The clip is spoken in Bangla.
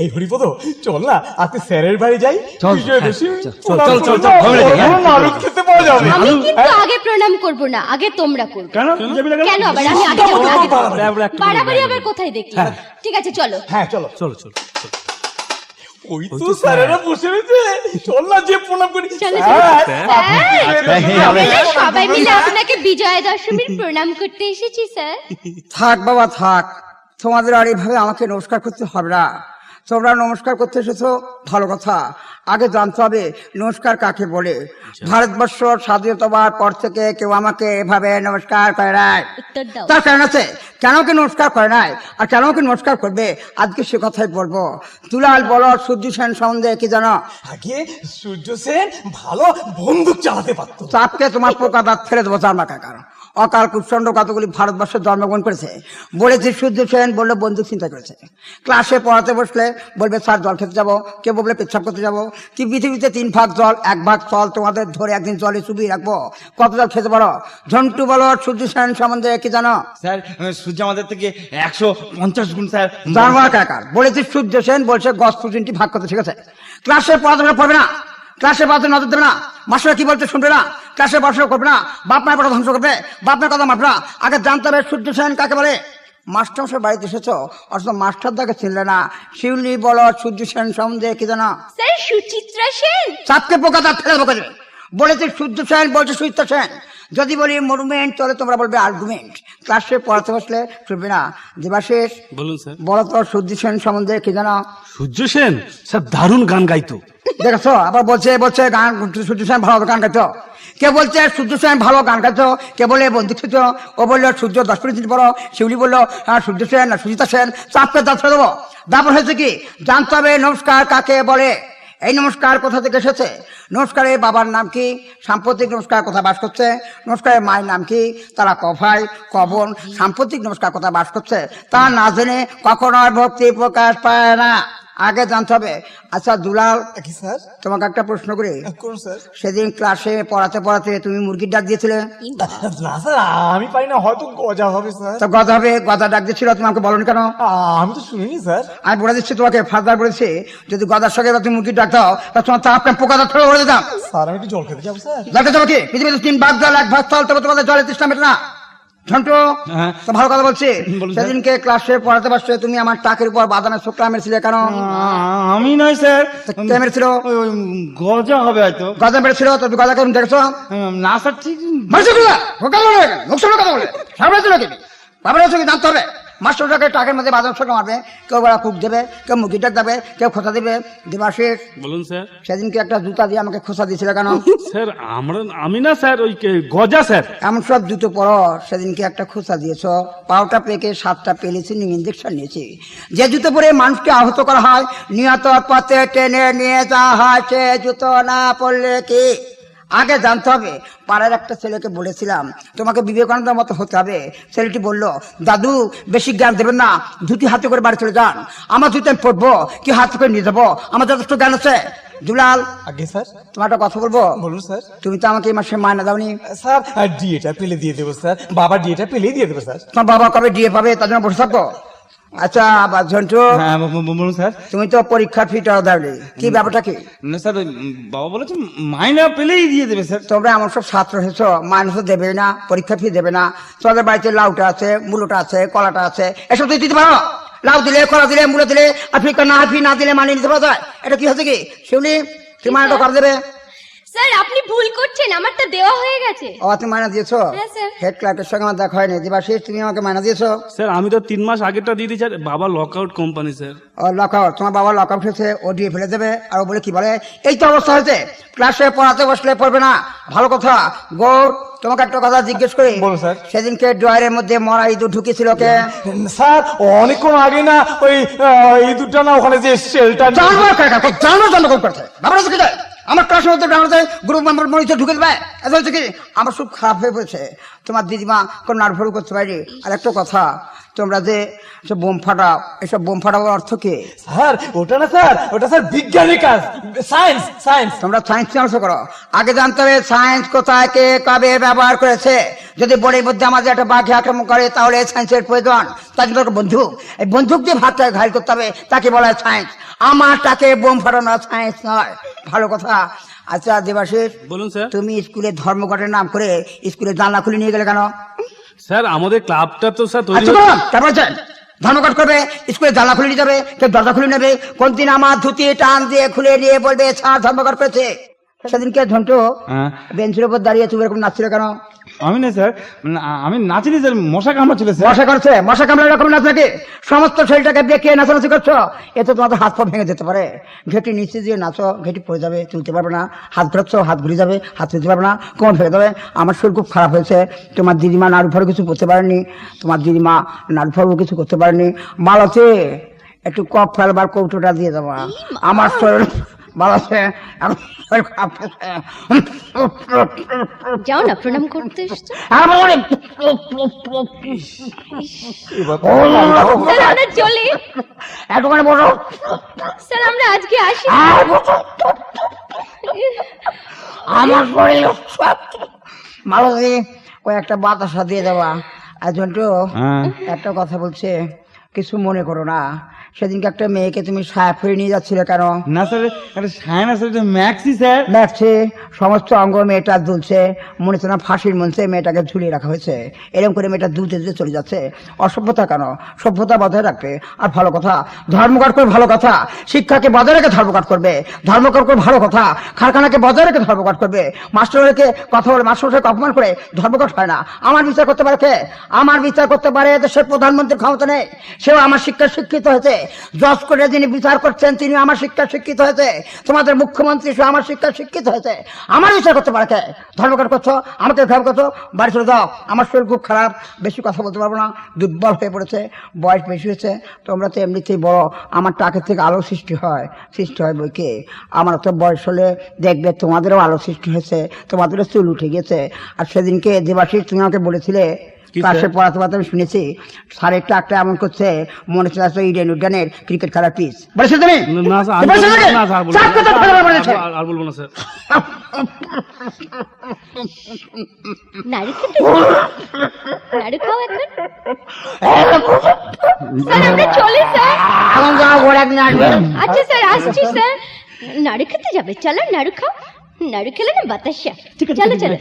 এই হরিপদ চল না আজকে স্যারের বাড়ি যাই। চল, হ্যাঁ, চল, চল, চল, হ্যাঁ। বড় মালুক খেতে পাওয়া যাবে। আমি কিন্তু আগে প্রণাম করব না আগে তোমরা করবে। কেন? কেন? আবার? আমি আগে বাড়াবাড়ি আবার কোথায় দেখি ঠিক আছে চলো। হ্যাঁ চলো চলো চলো। ওই তো স্যারেরা বসে রয়েছে যে প্রণাম করি হ্যাঁ, সবাই মিলে আপনাকে বিজয়া দশমীর প্রণাম করতে এসেছি স্যার থাক বাবা থাক তোমাদের আর এইভাবে আমাকে নমস্কার করতে হবে না তোমরা নমস্কার করতে এসেছ? ভালো কথা। আগে জানতে হবে নমস্কার কাকে বলে? ভারতবর্ষ স্বাধীনতা হওয়ার পর থেকে কেউ আমাকে এভাবে নমস্কার করে নাই। তার কারণ আছে কেন ওকে নমস্কার করে নাই আর কেন ওকে নমস্কার করবে? আজকে সে কথাই বলব। দুলাল বলো সূর্য সেন সম্বন্ধে কি জানো? আগে সূর্য সেন ভালো বন্দুক চালাতে পারতো। চাপকে তোমার পোকা দাঁত ফেলে দেবো চার মাকা কারণ। অকাল কুষ্ঠণ্ড কতগুলি ভারতবর্ষে জন্মগ্রহণ করেছে? বলেছে সূর্য সেন বললে বন্দুক চিন্তা করেছে। ক্লাসে পড়াতে বসলে বলবে স্যার জল খেতে যাব। কেউ বলবে পেচ্ছাপ করতে যাব। কি পৃথিবীতে তিন ভাগ জল এক ভাগ জল তোমাদের ধরে একদিন জলে চুবিয়ে রাখব? কত জল খেতে পারো? ঝন্টু বলো সূর্য সেন সম্বন্ধে কি জানো? স্যার সূর্য আমাদের থেকে একশো পঞ্চাশ গুণ স্যার। জানোয়ার কাকার বলেছে সূর্য সেন বলছে গছ তিনটি ভাগ করতে ঠিক আছে ক্লাসে পড়াতে পড়বে না। ক্লাসে পড়াতে নজর দেবে না। মাস্টার কি বলতে শুনবে না? ক্লাসে পড়াশোনা করবে না বাপ মায়ের কথা ধ্বংস করবে বাপ মায়ের কথা মাপবে না। আগে জানতে হবে সূর্য সেন কাকে বলে। মাস্টার মশাই বাড়িতে এসেছ অথচ মাস্টার দাকে চিনলে না। শিউলি বলো সূর্য সেন সম্বন্ধে কি জানো? স্যার সুচিত্রা সেন। চাপকে পোকা তার ফেলে দেবো কাজে বলেছে সূর্য সেন বলছে সুচিত্রা সেন। যদি বলি মনুমেন্ট তাহলে তোমরা বলবে আর্গুমেন্ট ক্লাসে পড়াতে বসলে শুনবে না। দেবাশেষ বলুন স্যার। বলো তো সূর্য সেন সম্বন্ধে কি জানো? সূর্য সেন? স্যার দারুণ গান গাইতো। দেখেছ? আবার বলছে বলছে গান সূর্য সেন ভালো গান গাইতো। কে বলছে, সূর্য সেন ভালো গান গাইতো কে বলে বন্ধু ছিল ও বলল, সূর্য দশ মিনিট দিন পড়ো শিউলি বলল হ্যাঁ সূর্য সেন না সুজিতা সেন চাপকে দাঁত দেবো। ব্যাপার হয়েছে কি? জানতে হবে নমস্কার কাকে বলে। এই নমস্কার কোথা থেকে এসেছে? নমস্কারে, বাবার নাম কি? সাম্প্রতিক নমস্কার কথা বাস করছে? নমস্কারের মায়ের নাম কি? তারা কভাই কবন সাম্প্রতিক নমস্কার কথা বাস করছে? তা না জেনে কখনো আর ভক্তি প্রকাশ পায় না। আগে জানতে হবে। আচ্ছা দুলাল স্যার? তোমাকে একটা প্রশ্ন করি। সেদিন ক্লাসে পড়াতে পড়াতে তুমি মুরগির ডাক দিয়েছিলে? না স্যার আমি পারি না হয়তো গজা হবে স্যার। তো গদা হবে গদা ডাক দিয়েছিল তোমাকে বলনি কেন? আমি তো শুনিনি স্যার। আমি বলে দিচ্ছি তোমাকে ফাদার বলেছি যদি গদার সঙ্গে তুমি মুরগির ডাক দাও তা তোমার তাপ পোকা দাঁত ফেলে বলে দিতাম। স্যার আমি একটু জল খেতে যাব স্যার। যাব কি পৃথিবীতে তিন ভাগ জল এক ভাগ স্থল তবে তোমাদের জলের তৃষ্ণা মেটে না। ঝন্টু হ্যাঁ। ভালো কথা বলছি। সেদিনকে ক্লাসে পড়াতে পারছ তুমি আমার টাকের উপর বাদানের শুক্লা মেরেছিলে কেন? আমি নয় স্যার। তা কে মেরেছিল ওই ওই গজা হবে হয়তো। গজা মেরেছিল তো গজা কেমন দেখছ? না স্যার ঠিক মানুষের কথা? বলে কথা বলে? সামনে ছিল কি বাবার জানতে হবে। মাস্টারটাকে টাকের মধ্যে বাজার সঙ্গে মারবে কেউ বড় কুক দেবে কেউ মুখি ডাক দেবে কেউ খোঁচা দেবে দেবাশিস। বলুন স্যার। সেদিনকে একটা জুতা দিয়ে আমাকে খোঁচা দিয়েছিল কেন? স্যার আমরা আমি না স্যার ওই গজা স্যার। এমন সব জুতো পরো সেদিনকে একটা খোঁচা দিয়েছ। পাওটা পেকে সাতটা পেলেছি ইঞ্জেকশন নিয়েছি। যে জুতো পরে মানুষকে আহত করা হয় নিহত পথে টেনে নিয়ে যাওয়া হয় সে জুতো না পরলে কি? আগে জানতে হবে পাড়ার একটা ছেলেকে বলেছিলাম তোমাকে বিবেকানন্দের মতো হতে হবে। ছেলেটি বলল দাদু বেশি জ্ঞান দেবেন না ধুতি হাতে করে বাড়ি চলে যান। আমার জুতো আমি পড়ব কি হাতে করে নিয়ে যাব? আমার যথেষ্ট জ্ঞান আছে। দুলাল আগে স্যার। তোমার একটা কথা বলব? বলুন স্যার। তুমি তো আমাকে এই মাসে মায়না দাওনি। স্যার ডিএটা পেলে দিয়ে দেবো স্যার। বাবা ডিএটা পেলেই দিয়ে দেবো স্যার। তোমার বাবা কবে ডিএ পাবে তার জন্য বসে থাকো আচ্ছা আবার ঝন্টু। হ্যাঁ বলুন স্যার। তুমি তো পরীক্ষার ফিটাও দাওনি। কি ব্যাপারটা কি? না স্যার বাবা বলেছে মাইনা পেলেই দিয়ে দেবে স্যার। তোমরা এমন সব ছাত্র এসেছ মানুষ দেবে না পরীক্ষা ফি দেবে না। তোমাদের বাড়িতে লাউটা আছে মূলোটা আছে কলাটা আছে এসব তুই দিতে পারো? লাউ দিলে কলা দিলে মূলো দিলে আর ফি না ফি না দিলে মানিয়ে নিতে পারা যায়? এটা কি হচ্ছে কি? শিউলি তুমি মানাটা কবে দেবে? স্যার আপনি ভুল করছেন আমারটা দেওয়া হয়ে গেছে। ও তুমি মায়না দিয়েছ? হ্যাঁ, স্যার। হেড ক্লার্কের সঙ্গে আমার দেখা হয়নি দেবাশিস তুমি আমাকে মায়না দিয়েছ? স্যার আমি তো তিন মাস আগেরটা দিয়ে দিয়েছি আর বাবা লক আউট কোম্পানি স্যার। ও লকআউট তোমার বাবা লকআউট হয়েছে ও দিয়ে ফেলে দেবে আর ও বলে কি বলে? এই তো অবস্থা হয়েছে ক্লাসে পড়াতে বসলে পড়বে না ভালো কথা। গৌর তোমাকে একটা কথা জিজ্ঞেস করি। বলো, স্যার। সেদিনকে ড্রয়ারের মধ্যে মরা ইঁদুর ঢুকেছিল কে? স্যার অনেকক্ষণ আগে না ওই দুটা না ওখানে যে শেলটা জানব কাকা জানো জানো কোন করতে ব্যাপার হচ্ছে কি যে, আমার ক্লাস মধ্যে জানাতে গ্রুপ মেম্বার মরিচে ঢুকে দেবে। এত হচ্ছে কি, আমার খুব খারাপ হয়ে পড়েছে। তোমার দিদিমা কোনো নার্ভার করতে পারি আর একটা কথা তোমরা যে বোম ফাটাও এসব বোম ফাটাবার অর্থ কি? স্যার ওটা না স্যার ওটা স্যার বিজ্ঞানের কাজ। Science science. তোমরা সায়েন্স চর্চা করো। আগে জানতে হবে সায়েন্স কোথায় কে কবে ব্যবহার করেছে। যদি বড়ির মধ্যে আমাদের একটা বাঘে আক্রমণ করে তাহলে সায়েন্সের প্রয়োজন। তার জন্য বন্দুক। এই বন্দুক দিয়ে ভাতটাকে ঘায়ল করতে হবে তাকে বলা হয় সায়েন্স। আমারটাকে বোম ফাটানো সায়েন্স নয়। ভালো কথা। আচ্ছা দেবাশিস বলুন স্যার। তুমি স্কুলে ধর্মঘটের নাম করে স্কুলে জানলা খুলে নিয়ে গেলে কেন? স্যার আমাদের ক্লাবটা তো স্যার তৈরি আচ্ছা তারপর ধর্মঘট করবে স্কুলে জানলা খুলে নিয়ে যাবে কেউ দরজা খুলে নেবে কোন দিন আমার ধুতি টান দিয়ে খুলে নিয়ে বলবে ছাড় ধর্মঘট করেছে। সেদিনকে ঝন্টু হ্যাঁ। বেঞ্চের উপর দাঁড়িয়ে তুমি এরকম নাচছিল কেন? আমি না স্যার মানে আমি নাচিনি স্যার মশা কামড়াচ্ছিল স্যার। মশা করছে মশা কামড়া এরকম নাচ নাকি? সমস্ত শরীরটাকে বেঁকে নাচানাচি করছ? এতে তোমাদের হাত পা ভেঙে যেতে পারে। ঘেটি নিচে দিয়ে নাচো ঘেটি পড়ে যাবে তুলতে পারবে না। হাত ঘোরাচ্ছ হাত ঘুরে যাবে হাত তুলতে পারবে না। কোমর ভেঙে যাবে আমার শরীর খুব খারাপ হয়েছে। তোমার দিদিমা নাড়ু ফাড়ু কিছু করতে পারেনি। তোমার দিদিমা নাড়ু ফাড়ু কিছু করতে পারেনি। মালতে একটু কফ ফেলবার কৌটোটা দিয়ে দেবো। আমার শরীর হয়েছে। যাও না প্রণাম করতে এসছো? আমার স্যার আমরা চলি। একটুখানি বসো স্যার আমরা আজকে আসি আমার শরীর ভালো করে কয়েকটা বাতাসা দিয়ে দেওয়া আর জন্টু হ্যাঁ। একটা কথা বলছে কিছু মনে করো না। সেদিনকে একটা মেয়েকে তুমি সায়া ফিরে নিয়ে যাচ্ছিলে কেন? না স্যার এটা সায়না স্যার এটা ম্যাক্সি স্যার। দেখছে সমস্ত অঙ্গ মেয়েটা দুলছে মনে হচ্ছে না ফাঁসির মঞ্চে মেয়েটাকে ঝুলিয়ে রাখা হয়েছে। এরকম করে মেয়েটা দুলতে দুলতে চলে যাচ্ছে। অসভ্যতা কেন? সভ্যতা বজায় রাখবে। আর ভালো কথা ধর্মঘট করে ভালো কথা শিক্ষাকে বজায় রেখে ধর্মঘট করবে। ধর্মঘট করে ভালো কথা কারখানাকে বজায় রেখে ধর্মঘট করবে। মাস্টারকে কথা বলে মাস্টারকে অপমান করে ধর্মঘট হয় না। আমার বিচার করতে পারে কে? আমার বিচার করতে পারে দেশের প্রধানমন্ত্রীর ক্ষমতা নেই। সেও আমার শিক্ষা শিক্ষিত হয়েছে। জজ করে যিনি বিচার করছেন, তিনি আমার শিক্ষা শিক্ষিত হয়েছে। তোমাদের মুখ্যমন্ত্রী সে আমার শিক্ষা শিক্ষিত হয়েছে। আমার বিচার করতে পারে কে? ধর্মঘট করছ? আমাকে ধর্ম করছ? বাড়ি চলে যাও। আমার শরীর খুব খারাপ। বেশি কথা বলতে পারব না। দুর্বল হয়ে পড়েছে। বয়স বেশি হয়েছে। তোমরা তো এমনিতেই বড়। আমার টাকের থেকে আলো সৃষ্টি হয়। সৃষ্টি হয় বইকে আমার তো বয়স হলে দেখবে তোমাদেরও আলো সৃষ্টি হয়েছে। তোমাদেরও চুল উঠে গেছে। আর সেদিনকে দেবাশিস তুমি আমাকে বলেছিলে ক্লাসে পড়াতে পড়াতে আমি শুনেছি স্যারের টাকটা এমন করছে মনে হচ্ছে আসলে ইডেন উডানের ক্রিকেট খেলার পিচ বলেছ তুমি। আর- বলব না স্যার আচ্ছা স্যার আসছি স্যার। নাড়ু খেতে যাবে। চলো নাড়ু খাও। নাড়ু খেলে না বাতাসা। চলো চলো।